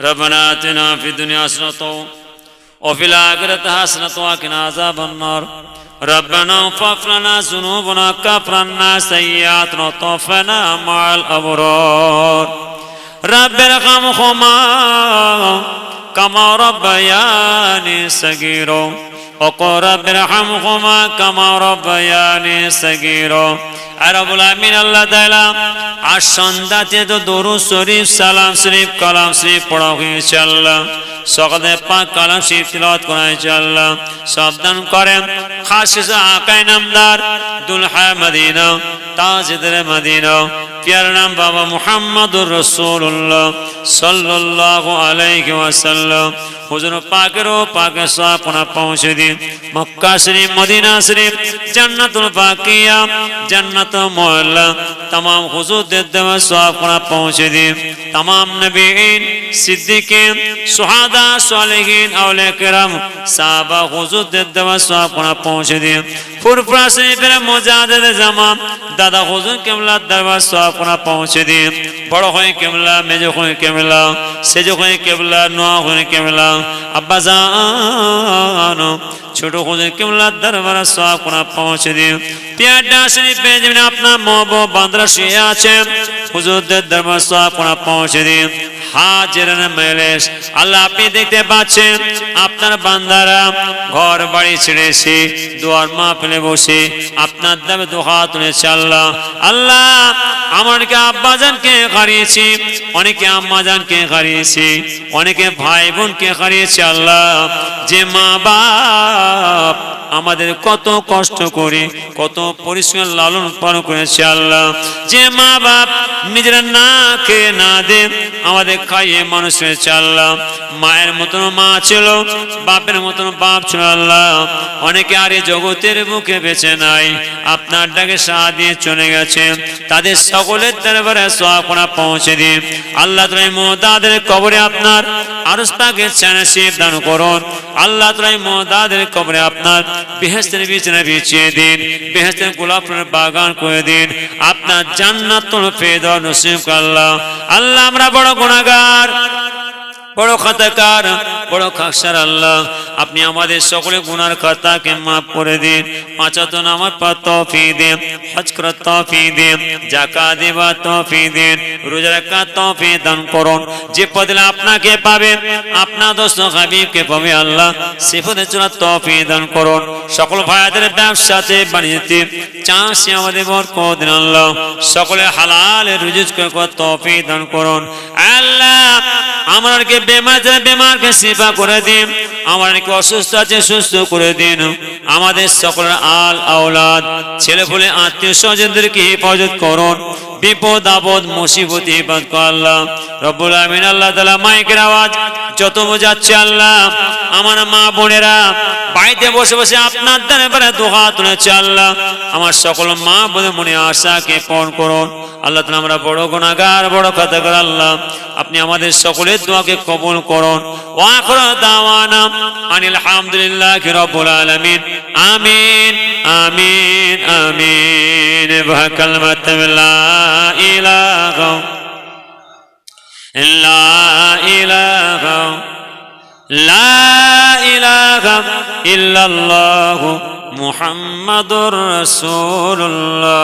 ربنا آتنا في الدنيا حسنة وفي الآخرة حسنة وقنا عذاب النار. ربنا اغفر لنا ذنوبنا كفر عنا سيئاتنا وتوفنا مع الأبرار. رب ارحمهما كما ربياني صغيرا. وقل رب ارحمهما كما ربياني صغيرا আরবুল আমিন আল্লাহ তাআলা আর সন্ধ্যাতে তো দরুদ শরীফ সালাম শরীফ কালাম শরীফ পড়া হয়েছে আল্লাহ সকালে পাক কালাম শরীফ তিলাওয়াত করা হয়েছে আল্লাহ সাবধান করেন খাস আকাই নামদার দুলহা মদিনা তাজদের মদিনা পিয়ার নাম বাবা মুহাম্মদুর রসুল্লাহ সাল্লাল্লাহু আলাইহি ওয়াসাল্লাম হুজুর পাকেরও পাকে সাপনা পৌঁছে দিন মক্কা শ্রী মদিনা শ্রী জান্নাতুল পাকিয়া জন্নত মোল্লা তাম হুজুরদের দেব সাপনা পৌঁছে দিন তাম নবীন সিদ্দিকিন সোহাদা সালেহীন আউলে কেরাম সাবা হুজুরদের দেব সাপনা পৌঁছে দিন ফুরফুরা শরীফের মোজাদের জামান দাদা হুজুর কেমলার দরবার সাপনা পৌঁছে দিন। বড় হয়ে কেমলা, মেজ হয়ে কেমলা, সেজ হয়ে কেবলা নোয়া হয়ে কেমলা। আব্বা জানো, ছোট হুজুর কেমলার দরবার সাপনা পৌঁছে দিন। পিয়াডা শরীফে যেমন আপনার মব বান্দরা শুয়ে আছেন। হুজুরদের দরবার সাপনা পৌঁছে দিন। হাজির মেলেস আল্লাহ হারিয়েছে আল্লাহ। যে মা বাপ আমাদের কত কষ্ট করে, কত পরিশ্রম লালন পালন করেছে আল্লাহ। যে মা বাপ নিজেরা না খেয়ে না দে আমাদের খাইয়ে মানুষ হয়েছে আল্লাহ মায়ের মতন মা ছিল, বাপের মতন বাপ ছিল আল্লাহ। অনেকে আর এই জগতের মুখে বেঁচে নাই। আপনার ডাকে সাহা দিয়ে চলে গেছে। তাদের সকলের দরবারে সোয়াপনা পৌঁছে দিন। আল্লাহ তুমি মোদাদের কবরে আপনার আরস্তাকে চানাসিব দান করুন। আল্লাহ তাই মোদাদের কবরে আপনার বেহেস্তের বিছানা বিছিয়ে দিন বেহেস্তের গোলাপের বাগান করে দিন। আপনার জান্নাত পেদ নসিব আল্লাহ। আল্লাহ আমরা বড় গুণাগার বড় খাতাকার বড় খাকসার আল্লাহ। আপনি আমাদের সকলে গুনার খাতাকে মাফ করে দিন। পাঁচাত নামাজ পা তফি দেন, হজ করার তফি দিন জাকা দেবা তফি দেন, রোজা রাখা তফি দান করুন। যে পদলে আপনাকে পাবেন, আপনার দোস্ত হাবিবকে পাবে আল্লাহ। সে পদে চলার তফি দান করুন। সকল ভাইদের ব্যবসাতে বাণিজ্যতে চাষে আমাদের বরকত আল্লাহ। সকলে হালাল রুজুজ তফি দান করুন। আল্লাহ আমারকে বেমার বেমারকে সেবা করে দিন। আমারকে অসুস্থ আছে সুস্থ করে দিন। আমাদের সকলের আল আওলাদ ছেলে ফুলে আত্মীয় স্বজনদেরকে হেফাজত করুন। বিপদ, আপদ, মুসিবত হেফাজত কর আল্লাহ। রব্বুল আমিন আল্লাহ তালা মাইকের আওয়াজ যত বোঝাচ্ছে আল্লাহ। আমার মা বোনেরা বাড়িতে বসে বসে আপনার দরবারে দোহা তুলেছে আল্লাহ। আমার সকল মা বোনের মনে আশাকে পূরণ করুন। আল্লাহ তালা আমরা বড় গুণাগার বড় কথা কর আল্লাহ। আপনি আমাদের সকলের দোয়াকে কবুল করুন। ওয়াখর দাওয়ানা আনিল হামদুলিল্লাহ রাব্বুল আলামিন। আমিন। আমিন আমিন বাকালমাত লা ইলাহা লা ইলাহা লা ইলাহা ইল্লাল্লাহু মুহাম্মাদুর রাসূলুল্লাহ।